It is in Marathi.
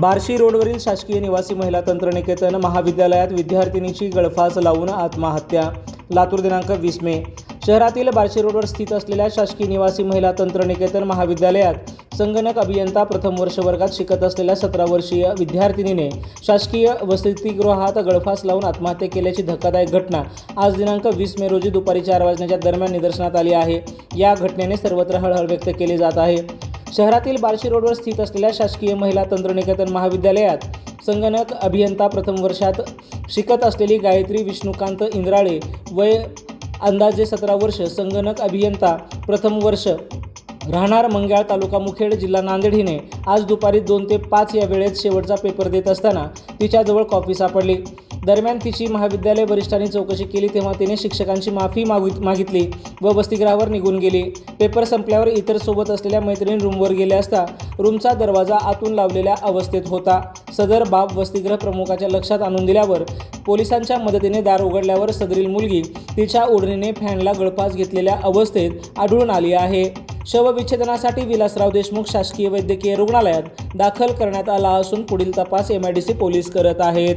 बार्शी रोडवरील शासकीय निवासी महिला तंत्रनिकेतन महाविद्यालयात विद्यार्थिनीची गळफास लावून आत्महत्या. लातूर दिनांक वीस मे. शहरातील बार्शी रोडवर स्थित असलेल्या शासकीय निवासी महिला तंत्रनिकेतन महाविद्यालयात संगणक अभियंता प्रथम वर्ष वर्गात शिकत असलेल्या सतरा वर्षीय विद्यार्थिनीने शासकीय वसतिगृहात गळफास लावून आत्महत्या केल्याची धक्कादायक घटना आज दिनांक वीस मे रोजी दुपारी चार वाजण्याच्या दरम्यान निदर्शनात आली आहे. या घटनेने सर्वत्र हळहळ व्यक्त केली जात आहे. शहरातील बार्शी रोडवर स्थित असलेल्या शासकीय महिला तंत्रनिकेतन महाविद्यालयात संगणक अभियंता प्रथम वर्षात शिकत असलेली गायत्री विष्णुकांत इंद्राळे वय अंदाजे सतरा वर्ष संगणक अभियंता प्रथम वर्ष. राहणार मंगळ तालुका मुखेड जिल्हा नांदेड हिने आज दुपारी दोन ते पाच या वेळेत शेवटचा पेपर देत असताना तिच्याजवळ कॉपी सापडली. दरम्यान तिची महाविद्यालय वरिष्ठांनी चौकशी केली तेव्हा तिने शिक्षकांची माफी मागित मागितली व वसतिगृहावर निघून गेली. पेपर संपल्यावर इतर सोबत असलेल्या मैत्रिणी रूमवर गेल्या असता रूमचा दरवाजा आतून लावलेल्या अवस्थेत होता. सदर बाब वसतिगृह प्रमुखाच्या लक्षात आणून दिल्यावर पोलिसांच्या मदतीने दार उघडल्यावर सदरील मुलगी तिच्या ओढणीने फॅनला गळफास घेतलेल्या अवस्थेत आढळून आली आहे. शवविच्छेदनासाठी विलासराव देशमुख शासकीय वैद्यकीय रुग्णालयात दाखल करण्यात आला असून पुढील तपास एमआयडीसी पोलीस करत आहेत.